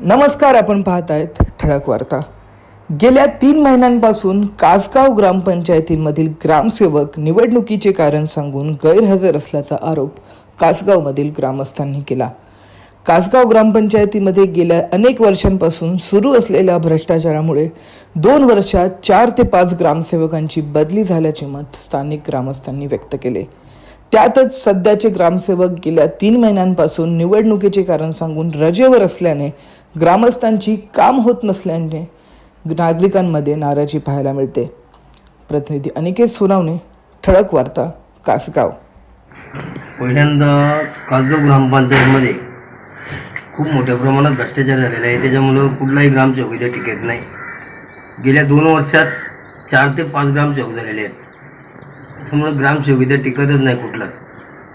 नमस्कार आपण पाहत आहेत ठळक वार्ता. गेल्या तीन महिन्यांपासून कासगाव ग्रामपंचायतींमधील ग्रामसेवक निवडणुकीचे कारण सांगून गैरहजर असल्याचा आरोप कासगावमधील ग्रामस्थांनी केला. कासगाव ग्रामपंचायतीमध्ये गेल्या अनेक वर्षांपासून सुरू असलेल्या भ्रष्टाचारामुळे दोन वर्षात चार ते पाच ग्रामसेवकांची बदली झाल्याचे मत स्थानिक ग्रामस्थांनी व्यक्त केले. त्यातच सध्याचे ग्रामसेवक गेल्या तीन महिन्यांपासून निवडणुकीचे कारण सांगून रजेवर असल्याने ग्रामस्थांची काम होत नसल्याने नागरिकांमध्ये नाराजी पाहायला मिळते. प्रतिनिधी अनिकेत सोनावणे ठळक वार्ता कासगाव. पहिल्यांदा कासगाव ग्रामपंचायतमध्ये खूप मोठ्या प्रमाणात भ्रष्टाचार झालेला आहे. त्याच्यामुळं कुठलाही ग्रामसेवक इथे टिकत नाही. गेल्या दोन वर्षात चार ते पाच ग्रामसेवक झालेले आहेत. त्याच्यामुळं ग्रामसेवक इथे टिकतच नाही कुठलाच.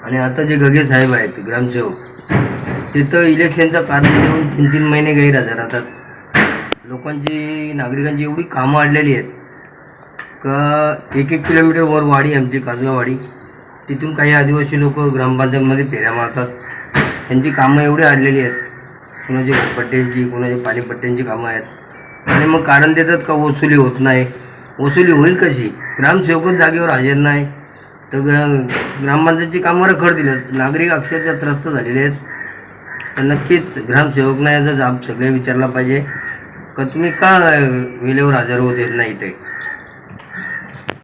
आणि आता जे गगे साहेब आहेत ग्रामसेवक तिथं इलेक्शनचं कारण देऊन तीन तीन महिने गैरहजर राहतात. लोकांची नागरिकांची एवढी कामं अडलेली आहेत. का एक एक किलोमीटरवर वाडी आमची कासगाववाडी. तिथून काही आदिवासी लोक ग्रामपंचायतमध्ये फेऱ्या मारतात. त्यांची कामं एवढी अडलेली आहेत. कुणाची घरपट्ट्यांची कुणाची पाणीपट्ट्यांची कामं आहेत. आणि मग कारण देतात का वसुली होत नाही? वसुली होईल कशी? ग्रामसेवकच जागेवर हजर नाही. तर ग्रामपंचायतची कामं रखड दिल्यात नागरिक अक्षरशः त्रस्त झालेले आहेत. तर नक्कीच ग्रामसेवकना याचा जाब सगळे विचारला पाहिजे. का तुम्ही का वेळेवर हजर होत येत नाही ते